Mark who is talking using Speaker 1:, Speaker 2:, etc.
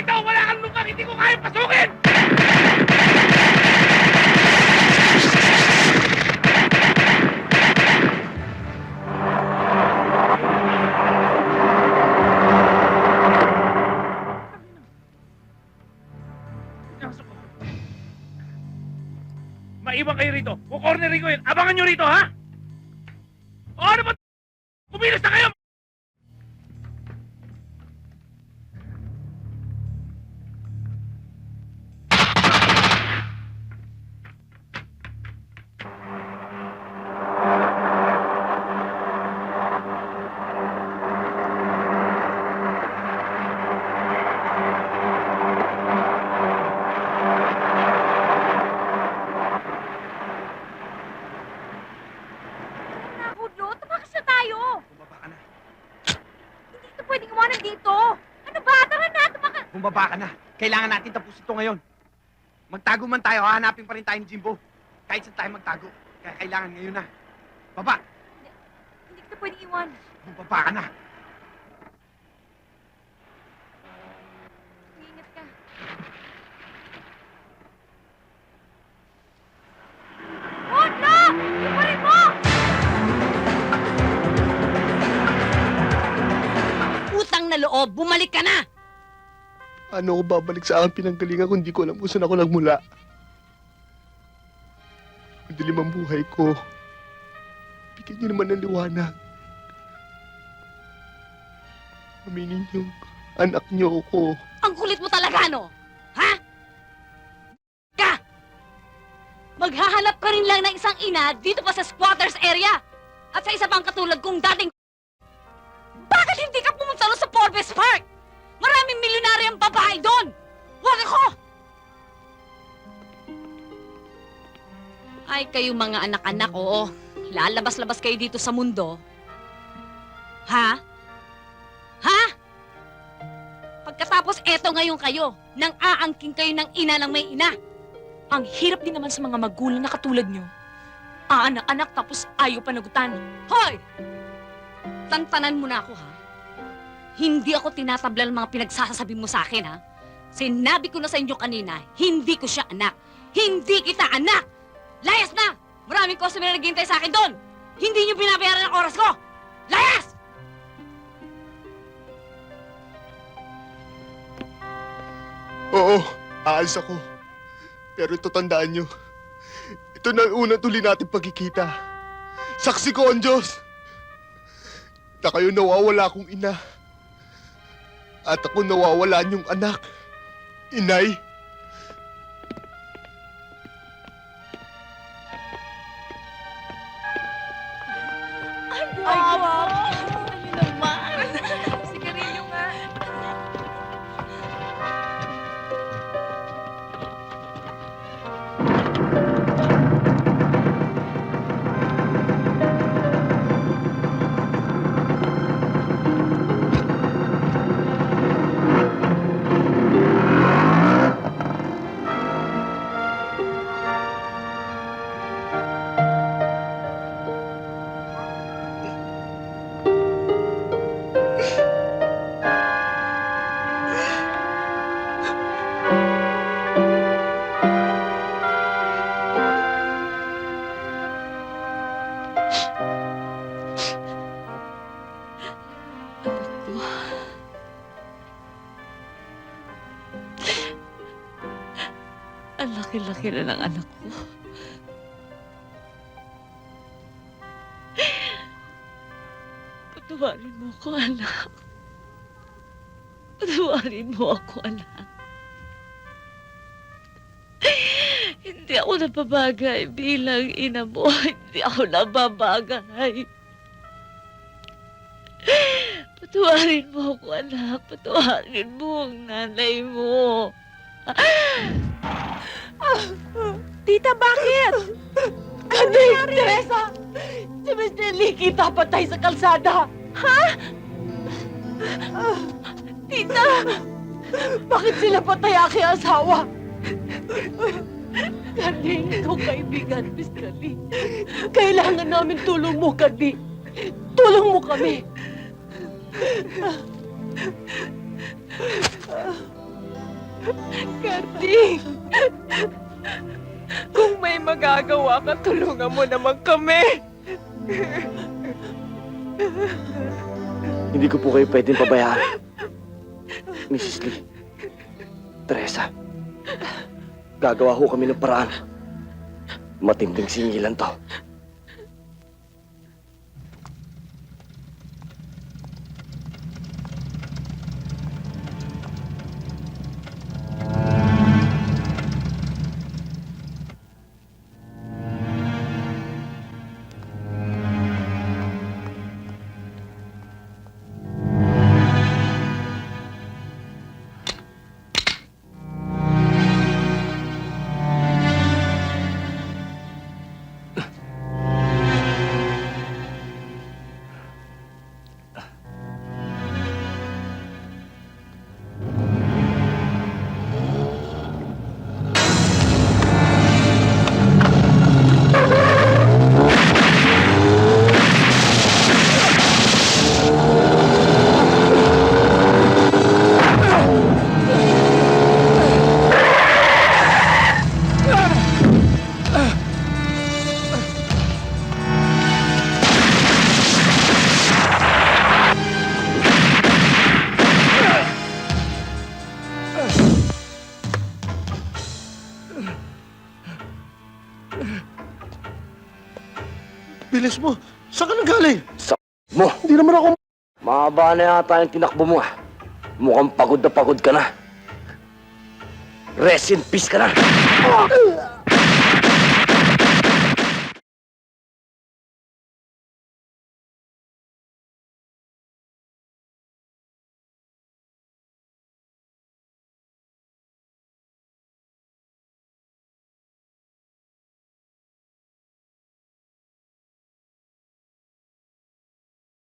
Speaker 1: dito! Wala kang lukang hindi ko kaya pasukin! Maiwan kayo rito. Kukornerin ko yun. Abangan nyo rito, ha? O, ano ba? Kumilos na kayo!
Speaker 2: Dito. Ano ba? Tara na, tumakas.
Speaker 3: Bumaba ka na. Kailangan natin tapusin ito ngayon. Magtago man tayo, hahanapin pa rin tayo ni Jimbo. Kahit saan tayo magtago. Kaya kailangan ngayon na. Baba!
Speaker 2: Hindi kita pwedeng iwan.
Speaker 3: Bumaba ka na.
Speaker 4: Loob, bumalik ka na!
Speaker 5: Ano ako babalik sa aking pinanggalingan kung di ko alam kung saan ako nagmula? Madilim ang buhay ko. Bigyan niyo naman ng liwanag. Aminin niyo, anak niyo ako.
Speaker 4: Ang kulit mo talaga, no? Ha? Ka! Maghahanap ka rin lang ng isang ina dito pa sa squatters area. At sa isa pang katulad kong dating... Forbes Park? Maraming milyonaryo ang babae doon! Huwag ako! Ay, kayo mga anak-anak, oo. Lalabas-labas kayo dito sa mundo. Ha? Ha? Pagkatapos eto ngayon kayo, nang aangking kayo ng ina ng may ina.
Speaker 6: Ang hirap din naman sa mga magulang na katulad nyo. Aanak-anak tapos ayaw panagutan.
Speaker 4: Hoy! Tantanan mo na ako, ha? Hindi ako tinatabla ng mga pinagsasasabi mo sa akin, ha? Sinabi ko na sa inyo kanina, hindi ko siya anak. Hindi kita anak! Layas na! Maraming customer na naghihintay sa akin doon! Hindi niyo binabayaran ang oras ko! Layas!
Speaker 5: Oo, aalis ako. Pero ito tandaan niyo, ito na ang unang tuli natin pagkikita. Saksi ko ang Diyos na kayo nawawala akong ina. At ako nawawala niyong anak. Inay,
Speaker 2: Ay, guwapo.
Speaker 6: Ang laki-laki na ng anak ko. Patawarin mo ako, anak. Patawarin mo ako, anak. Hindi ako napabagay bilang ina mo. Hindi ako napabagay. Patawarin mo ako, anak. Patawarin mo ang nanay mo.
Speaker 2: Tita, bakit?
Speaker 6: Ano Teresa? Si Mr. Lee kita patay sa kalsada. Ha? Tita! Bakit sila patay aking asawa? Kani, ikaw kaibigan, Mr. Lee. Kailangan namin tulong mo, Kani. Tulong mo kami.
Speaker 2: Kati! Kung may magagawa ka, tulungan mo naman kami.
Speaker 7: Hindi ko po kayo pwedeng pabayaan. Mrs. Lee. Teresa. Gagawa ho kami ng paraan Matinding singilan to.
Speaker 8: Bilis mo! Saan ka nanggaling?
Speaker 7: Mo,
Speaker 8: Hindi naman ako...
Speaker 7: mahaba na yata yung tinakbo mo ah. Mukhang pagod na pagod ka na. Rest in peace ka na.